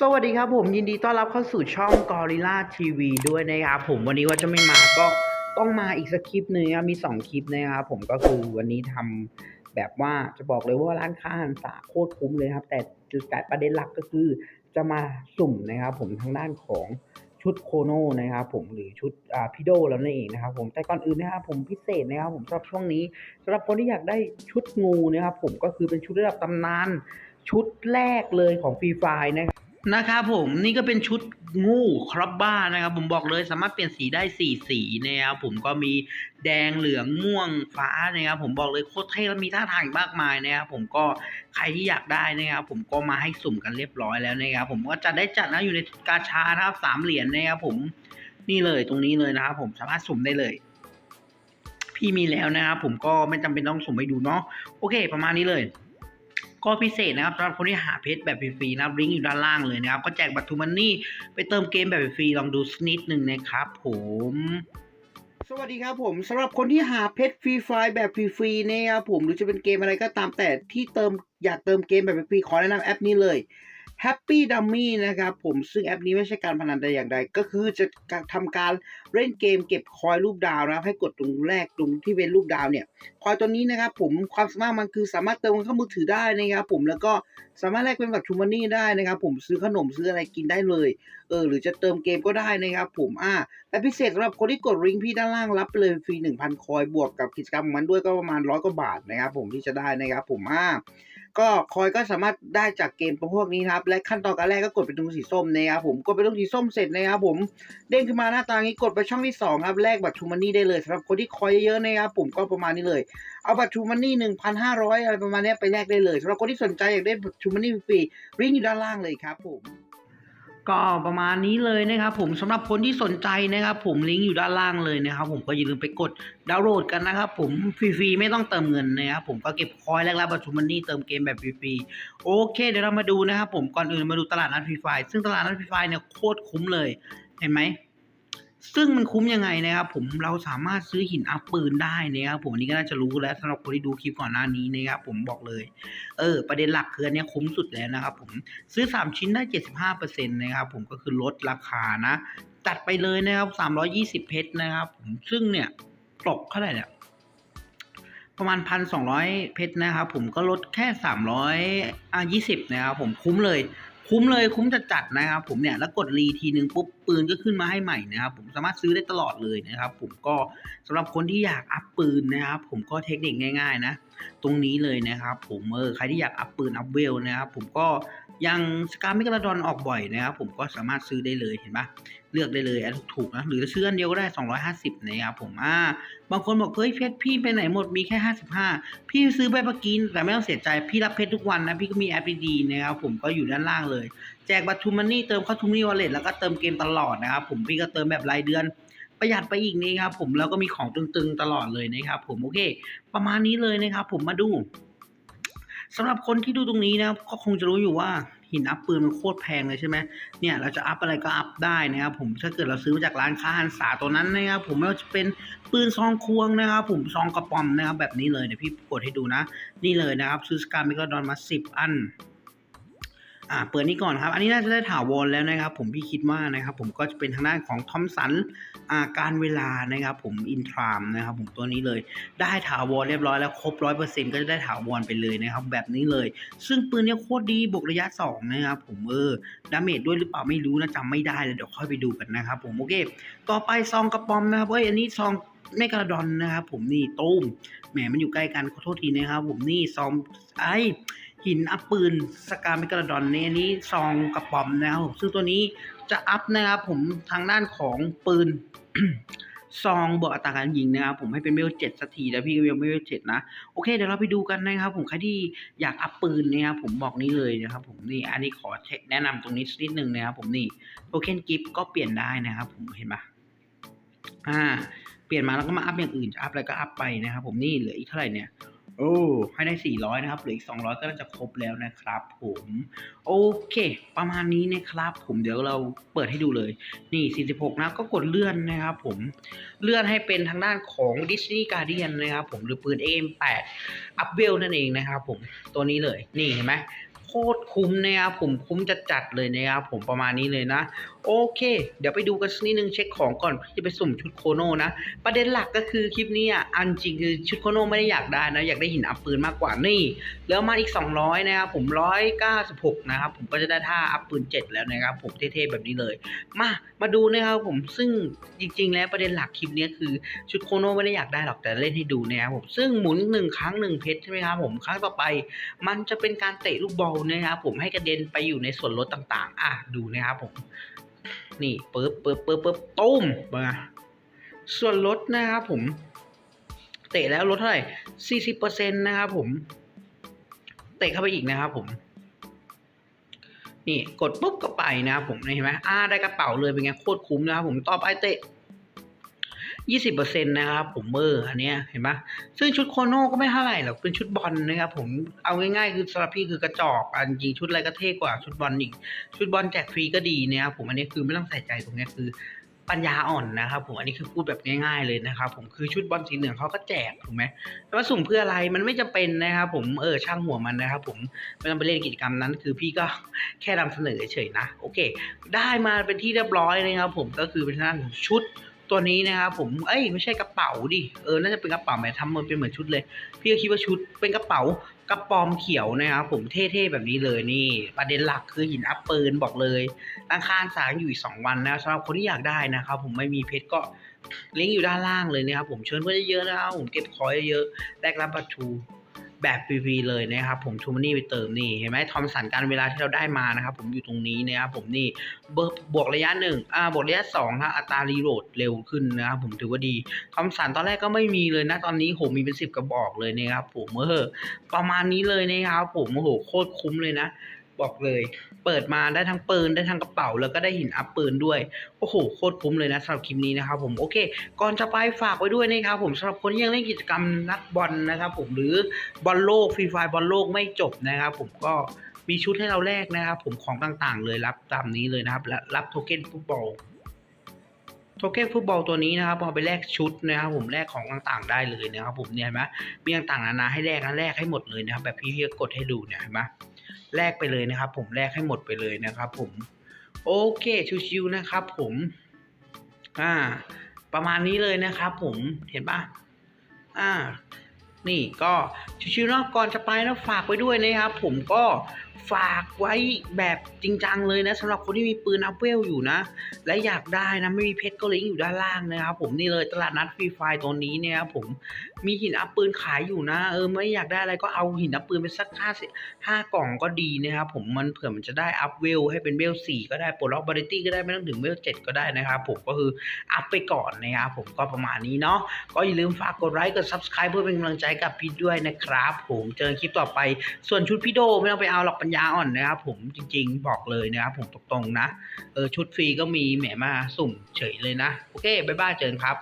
สวัสดีครับผมยินดีต้อนรับเข้าสู่ช่อง Gorilla TV ด้วยนะครับผมวันนี้ว่าจะไม่มาก็ต้องมาอีกสักคลิปหนึ่งนะครับมี 2 คลิปนะครับผมก็คือวันนี้ทำแบบว่าจะบอกเลยว่าร้านค้าอาหันษาโคตรคุ้มเลยครับ แต่จุดแต่ประเด็นหลักก็คือจะมาสุ่มนะครับผมทางด้านของชุดโคโนนะครับผมหรือชุดอ่าพิโดแล้วนั่นเองนะครับผมแต่ก่อนอื่นนะครับผมพิเศษนะครับผมสำหรับช่วงนี้สำหรับคนที่อยากได้ชุดงูนะครับผมก็คือเป็นชุดระดับตำนานชุดแรกเลยของฟรีไฟนะครับ นะครับผมนี่ก็เป็นชุดงูครับบ้านนะครับ ผมบอกเลยสามารถเปลี่ยนสีได้สี่สีนะครับผมก็มีแดงเหลืองม่วงฟ้านะครับผมบอกเลยโคตรเท่แล้วมีท่าทางอีกมากมายนะครับผมก็ใครที่อยากได้นะครับผมก็มาให้สุ่มกันเรียบร้อยแล้วนะครับผมก็จัดได้จัดนะอยู่ในกาชานะครับสามเหรียญนะครับผมนี่เลยตรงนี้เลยนะครับผมสามารถสุ่มได้เลย พี่มีแล้วนะครับผมก็ไม่จำเป็นต้องสุ่มให้ดูเนาะโอเค ประมาณนี้เลย ก็พิเศษนะครับสำหรับคนที่หาเพชรแบบฟรีๆนะครับลิงก์อยู่ด้านล่างเลยนะครับ ก็แจกบัตรทูมันนี่ไปเติมเกมแบบฟรีๆลองดูสักนิดหนึ่งนะครับผมสวัสดีครับผมสำหรับคนที่หาเพชรฟรีไฟล์แบบฟรีๆนะครับผมหรือจะเป็นเกมอะไรก็ตามแต่ที่เติมอยากเติมเกมแบบฟรีๆขอแนะนำแอปนี้เลย Happy Dummy นะครับผมซึ่งแอปนี้ไม่ใช่การพนันแต่อย่างใด ก็คือจะทำการเล่นเกมเก็บคอยรูปดาวนะครับให้กดตรงแรกตรงที่เป็นรูปดาวเนี่ยคอยตัวนี้นะครับผมความสามารถมันคือสามารถเติมเงินเข้ามือถือได้นะครับผมแล้วก็สามารถแลกเป็นแบบชูมันนี่ได้นะครับผมซื้อขนมซื้ออะไรกินได้เลยเออหรือจะเติมเกมก็ได้นะครับผมอ่าและพิเศษสำหรับคนที่กดลิงก์พี่ด้านล่างรับไปเลยฟรี 1,000 คอยบวกกับกิจกรรมมันด้วยก็ประมาณร้อยกว่าบาทนะครับผมที่จะได้นะครับผมอ่า ก็คอยก็สามารถได้จากเกมพวกนี้ครับ และขั้นตอนการแรกก็กดไปตรงสีส้มนะครับผมกดไปตรงสีส้มเสร็จนะครับผมเด้งขึ้นมาหน้าตานี้กดไปช่องที่2ครับแลกบัตรชูมันนี่ได้เลยสำหรับคนที่คอยเยอะๆนะครับผมก็ประมาณนี้เลย เอาบัตรชูมันนี่หนึ่งพันห้าร้อยอะไรประมาณนี้ไปแลกได้เลยสำหรับคนที่สนใจอยากได้บัตรชูมันนี่ฟรีลิงก์อยู่ด้านล่างเลยครับผม ก็ประมาณนี้เลยนะครับผมสำหรับคนที่สนใจนะครับผมลิงก์อยู่ด้านล่างเลยนะครับผมก็อย่าลืมไปกดดาวน์โหลดกันนะครับผมฟรีๆไม่ต้องเติมเงินนะครับผมก็เก็บคอยแลกรับบัตรชุมันนี่เติมเกมแบบฟรีๆโอเค เดี๋ยวเรามาดูนะครับผมก่อนอื่นมาดูตลาดนัดฟรีไฟซึ่งตลาดนัดฟรีไฟเนี่ยโคตรคุ้มเลยเห็นไหม ซึ่งมันคุ้มยังไงนะครับผมเราสามารถซื้อหินอัพปืนได้นะครับผมอันนี้ก็น่าจะรู้แล้วสำหรับคนที่ดูคลิปก่อนหน้านี้นะครับผมบอกเลยเออประเด็นหลักคืออันเนี้ยคุ้มสุดแล้วนะครับผมซื้อ 3 ชิ้นได้ 75%นะครับผมก็คือลดราคานะจัดไปเลยนะครับ 320 เพชรนะครับผมซึ่งเนี่ยตกเท่าไหร่เนี่ยประมาณ 1,200 เพชรนะครับผมก็ลดแค่ 300อะ20 นะครับผมคุ้มเลย คุ้มเลยคุ้มจะจัดนะครับ ผมเนี่ยแล้วกดรีทีนึงปุ๊บปืนก็ขึ้นมาให้ใหม่นะครับ ผมสามารถซื้อได้ตลอดเลยนะครับ ผมก็สำหรับคนที่อยากอัพปืนนะครับ ผมก็เทคนิคง่าย ๆ นะ ตรงนี้เลยนะครับผมเออใครที่อยากอัพปืนอัพเวลนะครับผมก็ยังสกามิกระดอนออกบ่อยนะครับผมก็สามารถซื้อได้เลยเห็นปะเลือกได้เลยอันถูกนะหรือจะซื้ออันเดียวก็ได้ 250นะครับผมอ่าบางคนบอกเฮ้ยเพชรพี่ไปไหนหมดมีแค่ 55 พี่ซื้อไปเมื่อกี้แต่ไม่ต้องเสียใจพี่รับเพชรทุกวันนะพี่ก็มีแอปดีๆนะครับผมก็อยู่ด้านล่างเลย แจกบัตรทูมันนี่เติมเข้าทูมันนี่วอลเล็ตแล้วก็เติมเกมตลอดนะครับผมพี่ก็เติมแบบรายเดือน ประหยัดไปอีกนะครับผมแล้วก็มีของตึงๆตลอดเลยนะครับผมโอเค ประมาณนี้เลยนะครับผมมาดูสำหรับคนที่ดูตรงนี้นะครับก็คงจะรู้อยู่ว่าหินอัพปืนมันโคตรแพงเลยใช่ไหมเนี่ยเราจะอัพอะไรก็อัพได้นะครับผมถ้าเกิดเราซื้อมาจากร้านค้าหันษาตัวนั้นนะครับผมไม่ว่าจะเป็นปืนซองควงนะครับผมซองกระป๋อมนะครับแบบนี้เลยเดี๋ยวพี่กดให้ดูนะ นี่เลยนะครับซื้อสกาเมกาดอนมาสิบอัน อ่าเปิดนี้ก่อนครับ อันนี้น่าจะได้ถาวรแล้วนะครับ ผมพี่คิดว่านะครับ ผมก็จะเป็นทางด้านของทอมสันอ่าการเวลานะครับ ผมอินทรามนะครับ ผมตัวนี้เลยได้ถาวรเรียบร้อยแล้วครบร้อยเปอร์เซ็นต์ก็จะได้ถาวรไปเลยนะครับ แบบนี้เลย ซึ่งปืนเนี้ยโคตรดีบวกระยะ2นะครับ ผมเออดาเมจด้วยหรือเปล่าไม่รู้นะจำไม่ได้เลยเดี๋ยวค่อยไปดูกันนะครับ ผมโอเค ต่อไปซองกระป๋อมนะครับเอ้ยอันนี้ซองเมกาดอนนะครับ ผมนี่ตุ้มแหมมันอยู่ใกล้กันขอโทษทีนะครับ ผมนี่ซองไอ หินอัพปืนสกาเมกาดอนในอันนี้ซองกระป๋อมนะครับผมซึ่งตัวนี้จะอัพนะครับผมทางด้านของปืนซองบวกอัตราการยิงนะครับผมให้เป็นเวลเจ็ดสักทีแล้วพี่ก็ยังไม่เวลเจ็ดนะโอเคเดี๋ยวเราไปดูกันนะครับผมใครที่อยากอัพปืนนะครับผมบอกนี้เลยนะครับผมนี่อันนี้ขอแนะนำตรงนี้สักนิดนึงนะครับผมนี่โทเค็นกิฟก็เปลี่ยนได้นะครับผมเห็นปะอ่า เปลี่ยนมาแล้วก็มาอัพอย่างอื่นจะอัพอะไรก็อัพไปนะครับผมนี่เหลืออีกเท่าไหร่เนี่ย โอ้ให้ได้ 400 นะครับเหลืออีก 200 ก็น่าจะครบแล้วนะครับ ผม โอเค ประมาณนี้นะครับ ผมเดี๋ยวเราเปิดให้ดูเลย นี่ 46 นะก็กดเลื่อนนะครับผมเลื่อนให้เป็นทางด้านของ Disney Guardian นะครับผมหรือปืน AM8 อัพเวลนั่นเองนะครับผมตัวนี้เลยนี่เห็นไหมโคตรคุ้มนะครับผมคุ้มจัดจัดๆเลยนะครับผมประมาณนี้เลยนะ โอเค เดี๋ยวไปดูกันสักนิดนึงเช็คของก่อนจะไปสุ่มชุดโคโน่นะ ประเด็นหลักก็คือคลิปนี้อะอันจริงคือชุดโคโน่ไม่ได้อยากได้นะ อยากได้หินอัพปืนมากกว่านี่แล้วมาอีก 200 นะครับผม 196 นะครับ ผมก็จะได้ท่าอัพปืน 7 แล้วนะครับ ผมเท่ๆแบบนี้เลย มามาดูนะครับผมซึ่งจริง ๆ แล้วประเด็นหลักคลิปนี้คือชุดโคโน่ไม่ได้อยากได้หรอกแต่เล่นให้ดูนะครับผมซึ่งหมุนหนึ่งครั้งหนึ่งเพชรใช่ไหมครับผมครั้งต่อไป มันจะเป็นการเตะลูกบอลนะครับผมให้กระเด็นไปอยู่ในส่วนลดต่างๆ อะดูนะครับผม นี่ปึ๊บปึ๊บปึ๊บปึ๊บตุ้มมาส่วนลดนะครับผม เตะแล้วลดเท่าไหร่สี่สิบเปอร์เซ็นต์นะครับผม เตะเข้าไปอีกนะครับผมนี่กดปุ๊บก็ไปนะครับผมเห็นไหมอ่าได้กระเป๋าเลยเป็นไงโคตรคุ้มนะครับผมต่อไปเตะ ยี่สิบเปอร์เซ็นต์นะครับผมเมอออันเนี้ยเห็นปะซึ่งชุดโคโน่ก็ไม่เท่าไหร่หรอกเป็นชุดบอลนะครับผมเอาง่ายๆคือสำหรับพี่คือกระจอกอันจริงชุดอะไรก็เท่กว่าชุดบอลอีกชุดบอลแจกฟรีก็ดีนะครับผมอันนี้คือไม่ต้องใส่ใจตรงเนี้ยคือปัญญาอ่อนนะครับผมอันนี้คือพูดแบบง่าย ๆเลยนะครับผมคือชุดบอลสีเหลืองเขาก็แจกถูกไหมแต่ว่าสุ่มเพื่ออะไรมันไม่จำเป็นนะครับผมเออช่างหัวมันนะครับผมไม่ต้องไปเล่นกิจกรรมนั้น คือพี่ก็แค่นำเสนอเฉยๆนะโอเค ได้มาเป็นที่เรียบร้อยนะครับผมก็คือเป็นทางชุด ตัวนี้นะครับผม เอ้ยไม่ใช่กระเป๋าดิ เออ น่าจะเป็นกระเป๋าแหมทำมันเป็นเหมือนชุดเลย พี่ก็คิดว่าชุดเป็นกระเป๋ากระปอมเขียวนะครับผมเท่ๆแบบนี้เลยนี่ ประเด็นหลักคือหินอัพปืนบอกเลยตั้งคานสางอยู่อีกสองวันนะสำหรับคนที่อยากได้นะครับผมไม่มีเพชรก็ลิงก์อยู่ด้านล่างเลยนะครับผมเชิญเพื่อนเยอะๆนะครับผมเก็บคอยเยอะๆแลกรับบัตรทู แบบฟรีๆเลยนะครับผมทูมานี่ไปเติมนี่เห็นไหมทอมสันการเวลาที่เราได้มานะครับผมอยู่ตรงนี้นะครับผมนี่เบิร์บวกระยะหนึ่งอ่าบวกระยะสองนะอัตรารีโหลดเร็วขึ้นนะครับผมถือว่าดีทอมสันตอนแรกก็ไม่มีเลยนะตอนนี้โหมีเป็นสิบกระบอกเลยนะครับผมเออประมาณนี้เลยนะครับผมโอ้โหโคตรคุ้มเลยนะ บอกเลย เปิดมาได้ทั้งปืนได้ทั้งกระเป๋า แล้วก็ได้หินอัพปืนด้วย โอ้โห โคตรคุ้มเลยนะสำหรับคลิปนี้นะครับผม โอเค ก่อนจะไปฝากไว้ด้วยนะครับผมสำหรับคนที่ยังเล่นกิจกรรมนักบอลนะครับผม หรือบอลโลกฟรีไฟบอลโลกไม่จบนะครับผมก็มีชุดให้เราแลกนะครับผมของต่างๆ เลยรับตามนี้เลยนะครับและรับโทเค็นฟุตบอลโทเค็นฟุตบอลตัวนี้นะครับเอาไปแลกชุดนะครับผมแลกของต่างๆได้เลยนะครับผมเนี่ยเห็นไหมมีต่างๆนานาให้แลกนะแลกให้หมดเลยนะครับแบบพี่พี่กดให้ดูเนี่ยเห็นไหม แลกไปเลยนะครับ ผมแลกให้หมดไปเลยนะครับ ผมโอเคชิวๆนะครับ ผมอ่าประมาณนี้เลยนะครับ ผมเห็นปะอ่า นี่ก็ชิวๆเนาะก่อนจะไปนะฝากไว้ด้วยนะครับ ผมก็ฝากไว้แบบจริงจังเลยนะสำหรับคนที่มีปืนอัพเวลอยู่นะ และอยากได้นะไม่มีเพชรก็ลิงก์อยู่ด้านล่างนะครับผมนี่เลยตลาดนัดฟรีไฟล์ตัวนี้เนี่ยครับผมมีหินอัพปืนขายอยู่นะเออไม่อยากได้อะไรก็เอาหินอัพปืนไปสักห้าสิห้ากล่องก็ดีนะครับผมมันเผื่อมันจะได้อัพเวลให้เป็นเวลสี่ก็ได้ปลดล็อกบริตี้ก็ได้ไม่ต้องถึงเวลเจ็ดก็ได้นะครับผมก็คืออัพไปก่อนนะครับผมก็ประมาณนี้เนาะก็อย่าลืมฝากกดไลค์กด subscribe เพื่อเป็นกำลังใจกับพี่ด้วยนะครับ ผมเจอคลิปต่อไป ส่วนชุดพี่โดไม่ต้องไปเอาหรอกปัญญาอ่อนนะครับ ผมจริง ๆ บอกเลยนะครับ ผมตรงๆนะเออชุดฟรีก็มีแหมมาสุ่มเฉยเลยนะ โอเคบ๊ายบายเจอกันครับ